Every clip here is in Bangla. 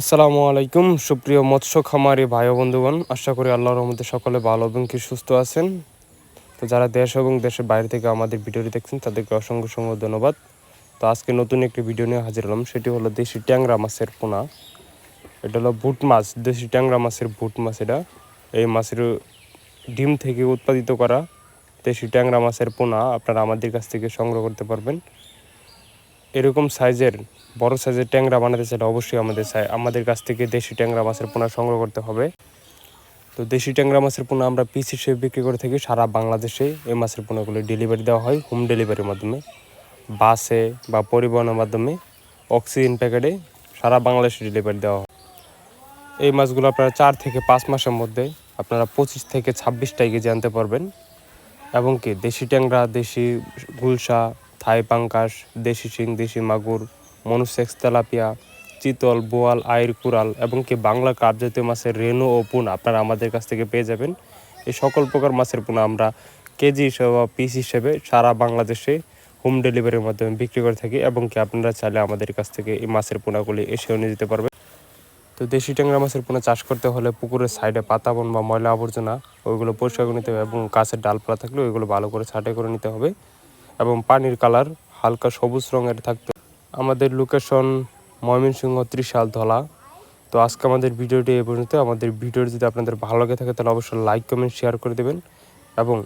আসসালামু আলাইকুম, সুপ্রিয় মৎস্য খামারি ভাই বন্ধুগণ। আশা করি আল্লাহর রহমতে সকলে ভালো এবং কি সুস্থ আছেন। তো যারা দেশ এবং দেশের বাইরে থেকে আমাদের ভিডিওটি দেখছেন, তাদেরকে অসংখ্য অসংখ্য ধন্যবাদ। তো আজকে নতুন একটি ভিডিও নিয়ে হাজির হলাম, সেটি হলো দেশি ট্যাংরা মাছের পোনা। এটা হলো বুট মাছ, দেশি ট্যাংরা মাছের বুট মাছ এটা। এই মাছের ডিম থেকে উৎপাদিত করা দেশি ট্যাংরা মাছের পোনা, আপনারা আমাদের কাছ থেকে সংগ্রহ করতে পারবেন। এরকম সাইজের, বড় সাইজের ট্যাংরা বানাতে চাইলে অবশ্যই আমাদের আমাদের কাছ থেকে দেশি ট্যাংরা মাছের পোনা সংগ্রহ করতে হবে। তো দেশি ট্যাংরা মাছের পোনা আমরা পিস হিসেবে বিক্রি করে থাকি সারা বাংলাদেশে। এই মাছের পোনাগুলো ডেলিভারি দেওয়া হয় হোম ডেলিভারির মাধ্যমে। বাসে বা পরিবহনের মাধ্যমে অক্সিজেন প্যাকেটে সারা বাংলাদেশে ডেলিভারি দেওয়া হয়। এই মাছগুলো আপনারা চার থেকে পাঁচ মাসের মধ্যে আপনারা পঁচিশ থেকে ছাব্বিশটা কেজি আনতে পারবেন। এবং কি, দেশি ট্যাংরা, দেশি গুলশা থাই পাঙ্কাশ, দেশি শিং, দেশি মাগুর, মনুসেক্স তেলাপিয়া, চিতল, বোয়াল, আইর কুরাল এবং কি বাংলা কাপ জাতীয় মাছের রেনু ও পুন আপনারা আমাদের কাছ থেকে পেয়ে যাবেন। এই সকল প্রকার মাছের পোনা আমরা কেজি হিসেবে বা পিস হিসেবে সারা বাংলাদেশে হোম ডেলিভারির মাধ্যমে বিক্রি করে থাকি এবং কি আপনারা চাইলে আমাদের কাছ থেকে এই মাছের পোনাগুলি এসেও নিয়ে যেতে পারবেন। তো দেশি ট্যাংরা মাছের পোনা চাষ করতে হলে পুকুরের সাইডে পাতাবন বা ময়লা আবর্জনা ওইগুলো পরিষ্কার করে নিতে হবে এবং গাছের ডালপালা থাকলে ওইগুলো ভালো করে ছাঁটাই করে নিতে হবে। এবং পানির কালার হালকা সবুজ রঙের থাকতে। আমাদের লোকেশন ময়মনসিংহ ত্রিশাল ধলা তো আজকে আমাদের ভিডিওটি এই পর্যন্ত। আমাদের ভিডিওটি যদি আপনাদের ভালো লাগে থাকে, তাহলে অবশ্যই লাইক কমেন্ট শেয়ার করে দেবেন। এবং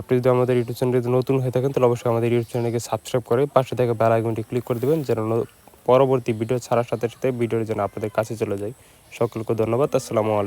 আপনি যদি আমাদের ইউটিউব চ্যানেলে নতুন হয়ে থাকেন, তাহলে অবশ্যই আমাদের ইউটিউব চ্যানেলকে সাবস্ক্রাইব করে পাশে থেকে বেল আইকনটি ক্লিক করে দেবেন, যেন পরবর্তী ভিডিও ছাড়ার সাথে সাথে ভিডিওটি যেন আপনাদের কাছে চলে যায়। সকলকে ধন্যবাদ। আসসালামু আলাইকুম।